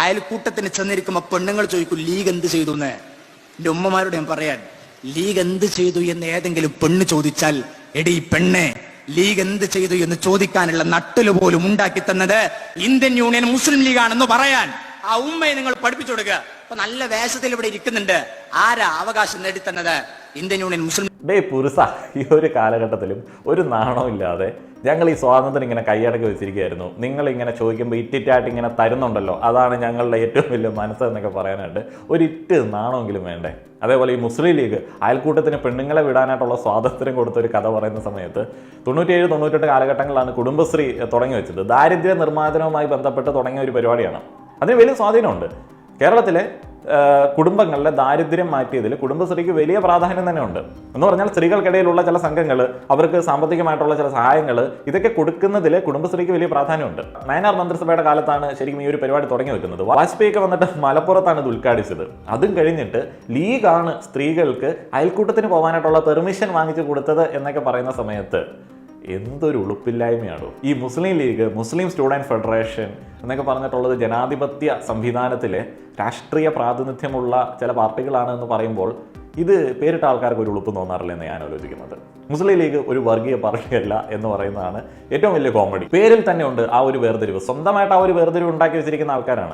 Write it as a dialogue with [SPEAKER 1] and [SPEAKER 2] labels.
[SPEAKER 1] അയൽക്കൂട്ടത്തിന് ചെന്നിരിക്കുമ്പോ പെണ്ണുങ്ങൾ ചോദിക്കും ലീഗ് എന്ത് ചെയ്തു എന്ന്? എന്റെ ഉമ്മമാരോട് ഞാൻ പറയാൻ ലീഗ് എന്ത് ചെയ്തു എന്ന് ഏതെങ്കിലും പെണ്ണ് ചോദിച്ചാൽ എടി പെണ്ണെ ലീഗ് എന്ത് ചെയ്തു എന്ന് ചോദിക്കാനുള്ള നട്ടൽ പോലും ഉണ്ടാക്കി തന്നത് ഇന്ത്യൻ യൂണിയൻ മുസ്ലിം ലീഗാണെന്ന് പറയാൻ. ആ ഉമ്മയെ നിങ്ങൾ പഠിപ്പിച്ചു കൊടുക്കുക. അപ്പൊ നല്ല വേഷത്തിൽ ഇവിടെ ഇരിക്കുന്നുണ്ട്. ആരാ അവകാശം നേടിത്തന്നത്? ഇന്ത്യൻ യൂണിയൻ മുസ്ലിം
[SPEAKER 2] ഡേ പുരുസ ഈ ഒരു കാലഘട്ടത്തിലും ഒരു നാണവും ഇല്ലാതെ ഞങ്ങൾ ഈ സ്വാതന്ത്ര്യം ഇങ്ങനെ കൈയടക്കി വെച്ചിരിക്കുകയായിരുന്നു. നിങ്ങൾ ഇങ്ങനെ ചോദിക്കുമ്പോൾ ഇറ്റിറ്റായിട്ട് ഇങ്ങനെ തരുന്നുണ്ടല്ലോ. അതാണ് ഞങ്ങളുടെ ഏറ്റവും വലിയ മനസ്സ് എന്നൊക്കെ പറയാനായിട്ട് ഒരു ഇറ്റ് നാണമെങ്കിലും വേണ്ടേ? അതേപോലെ ഈ മുസ്ലിം ലീഗ് അയൽക്കൂട്ടത്തിന് പെണ്ണുങ്ങളെ വിടാനായിട്ടുള്ള സ്വാതന്ത്ര്യം കൊടുത്ത ഒരു കഥ പറയുന്ന സമയത്ത് തൊണ്ണൂറ്റിയേഴ് തൊണ്ണൂറ്റെട്ട് കാലഘട്ടങ്ങളാണ് കുടുംബശ്രീ തുടങ്ങി വെച്ചത്. ദാരിദ്ര്യ നിർമ്മാർജനവുമായി ബന്ധപ്പെട്ട് തുടങ്ങിയ ഒരു പരിപാടിയാണ്. അതിന് വലിയ സ്വാധീനമുണ്ട്. കേരളത്തിലെ കുടുംബങ്ങളിലെ ദാരിദ്ര്യം മാറ്റിയതിൽ കുടുംബശ്രീക്ക് വലിയ പ്രാധാന്യം തന്നെ ഉണ്ട് എന്ന് പറഞ്ഞാൽ സ്ത്രീകൾക്കിടയിലുള്ള ചില സംഘങ്ങൾ അവർക്ക് സാമ്പത്തികമായിട്ടുള്ള ചില സഹായങ്ങൾ ഇതൊക്കെ കൊടുക്കുന്നതിൽ കുടുംബശ്രീക്ക് വലിയ പ്രാധാന്യമുണ്ട്. നയനാർ മന്ത്രിസഭയുടെ കാലത്താണ് ശരിക്കും ഈ ഒരു പരിപാടി തുടങ്ങി വെക്കുന്നത്. വാജ്പേയി ഒക്കെ വന്നിട്ട് മലപ്പുറത്താണ് ഇത് ഉദ്ഘാടിച്ചത്. അതും കഴിഞ്ഞിട്ട് ലീഗാണ് സ്ത്രീകൾക്ക് അയൽക്കൂട്ടത്തിന് പോകാനായിട്ടുള്ള പെർമിഷൻ വാങ്ങിച്ചു കൊടുത്തത് എന്നൊക്കെ പറയുന്ന സമയത്ത് എന്തൊരു ഉളുപ്പില്ലായ്മയാണോ? ഈ Muslim League Muslim student federation എന്നൊക്കെ പറഞ്ഞിട്ടുള്ളത് ജനാധിപത്യ സംവിധാനത്തിലെ രാഷ്ട്രീയ പ്രാതിനിധ്യമുള്ള ചില പാർട്ടികളാണ് എന്ന് പറയുമ്പോൾ ഇത് പേരിട്ട ആൾക്കാർക്ക് ഒരു ഉളുപ്പ് തോന്നാറില്ല എന്ന് ഞാൻ ആലോചിക്കുന്നത്. മുസ്ലിം ലീഗ് ഒരു വർഗീയ പാർട്ടിയല്ല എന്ന് പറയുന്നതാണ് ഏറ്റവും വലിയ കോമഡി. പേരിൽ തന്നെ ഉണ്ട് ആ ഒരു വേർതിരിവ്. സ്വന്തമായിട്ട് ആ ഒരു വേർതിരിവ് ഉണ്ടാക്കി വെച്ചിരിക്കുന്ന ആൾക്കാരാണ്.